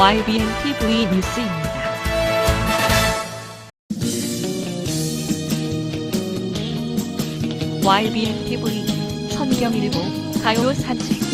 YBN TV 뉴스입니다. YBN TV 선경일보 가요 산책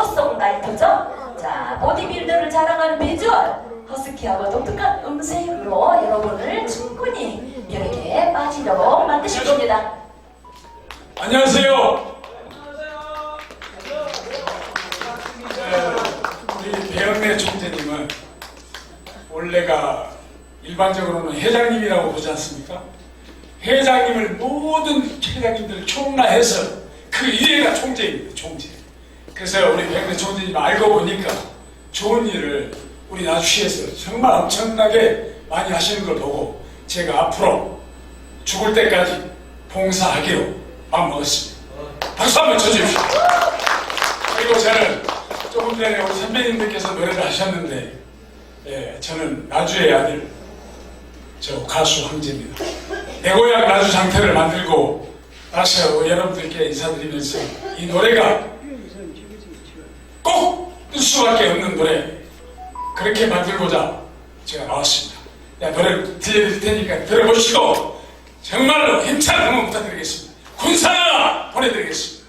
부르는 싱어송라이터죠. 자 보디빌더를 자랑하는 비주얼 허스키하고 독특한 음색으로 여러분을 충분히 매력에 빠지도록 만드실 겁니다. 안녕하세요. 네, 우리 배영래 총재님은 원래가 일반적으로는 회장님이라고 보지 않습니까? 회장님을 모든 회장님들을 총괄해서 그 이해가 총재입니다. 총재. 그래서 우리 배영래 총재님 알고 보니까 좋은 일을 우리 나주시에서 정말 엄청나게 많이 하시는 걸 보고 제가 앞으로 죽을 때까지 봉사하기로 마음먹었습니다. 박수 한번 쳐주십시오. 그리고 저는 조금 전에 우리 선배님들께서 노래를 하셨는데, 예, 저는 나주의 아들, 저 가수 황제입니다. 내 고향 나주 장터를 만들고 다시 여러분들께 인사드리면서 이 노래가 꼭뜰 수밖에 없는 노래 그렇게 만들고자 제가 나왔습니다. 야, 노래를 들려드릴 테니까 들어보시고 정말로 힘찬 응원 부탁드리겠습니다. 군사나 보내드리겠습니다.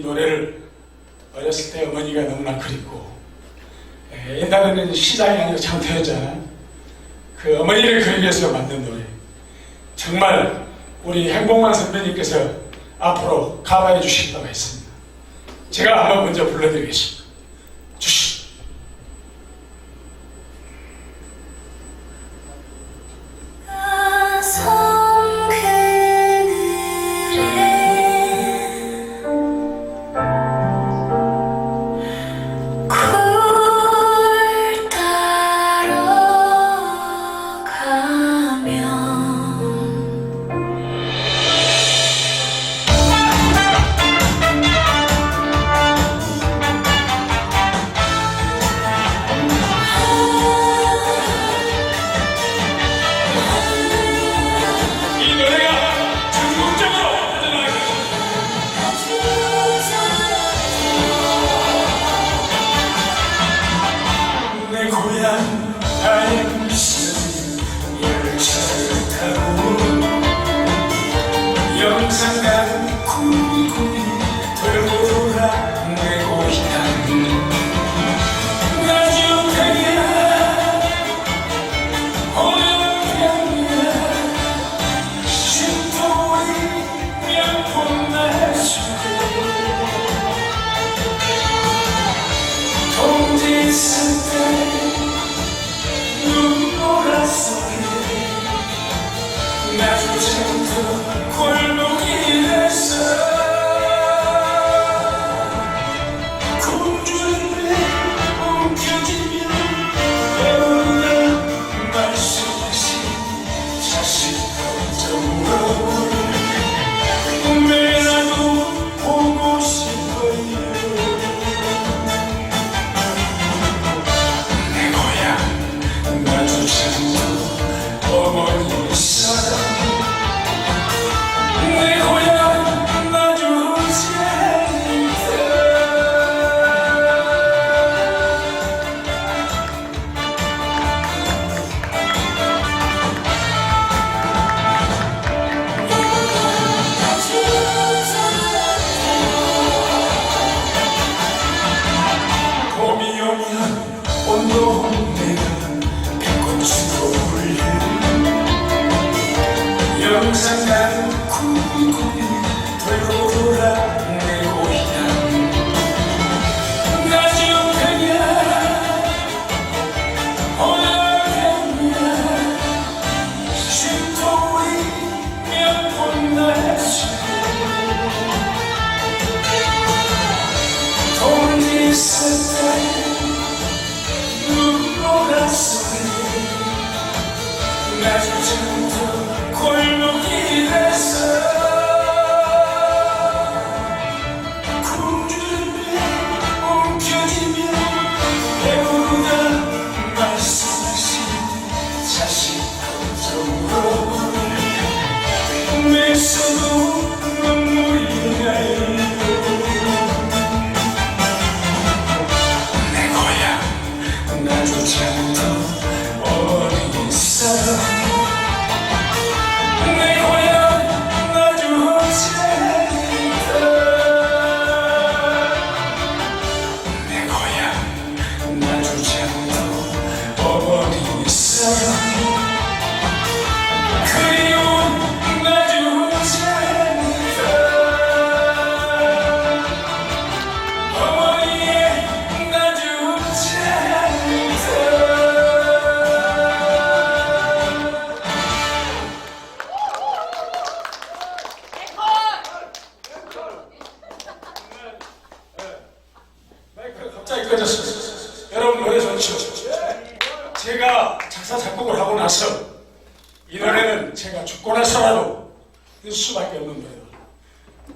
노래를 어렸을 때 어머니가 너무나 그립고 에, 옛날에는 시장이 아니라 장터였잖아요. 그 어머니를 그리기 위해서 만든 노래. 정말 우리 행복만 선배님께서 앞으로 가봐해 주시겠다고 했습니다. 제가 한번 먼저 불러드리겠습니다.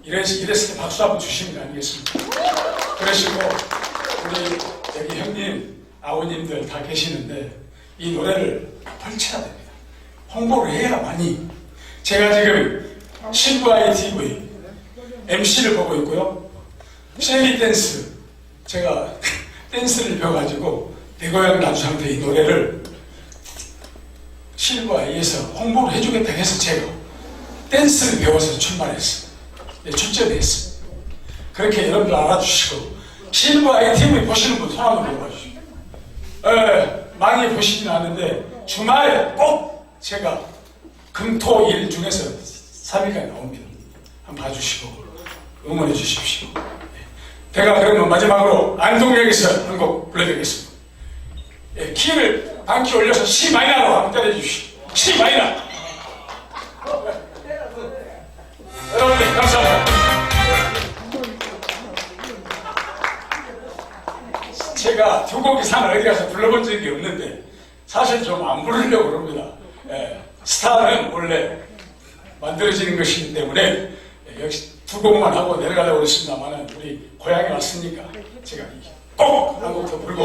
이래서 이랬을 때 박수 한번 주시는 거 아니겠습니까? 그러시고 우리 여기 형님, 아버님들 다 계시는데 이 노래를 펼쳐야 됩니다. 홍보를 해야 많이. 제가 지금 신부아이 TV MC를 보고 있고요. 셀리 댄스 제가 댄스를 배워가지고 내 고향 이 노래를 실버아이에서 홍보를 해주겠다 해서 제가 댄스를 배워서 출마했어요. 네, 출전했어요. 그렇게 여러분들 알아주시고 실버 ATV 보시는 분 손 한번 들어봐주시고 에, 많이 보시진 않는데 주말에 꼭 제가 금토일 중에서 3일까지 나옵니다. 한번 봐주시고 응원해 주십시오. 예. 제가 그러면 마지막으로 안동역에서 한 곡 불러드리겠습니다. 예, 키를 반키 올려서 C 마이너로 한번 때려주십시오. C 마이너. 두곡 이상 어디 가서 불러본 적이 없는데 사실 좀 안 부르려고 그럽니다. 예, 스타는 원래 만들어지는 것이기 때문에 예, 역시 두 곡만 하고 내려가려고 그랬습니다만 우리 고향에 왔으니까 제가 꼭 한 곡 더 부르고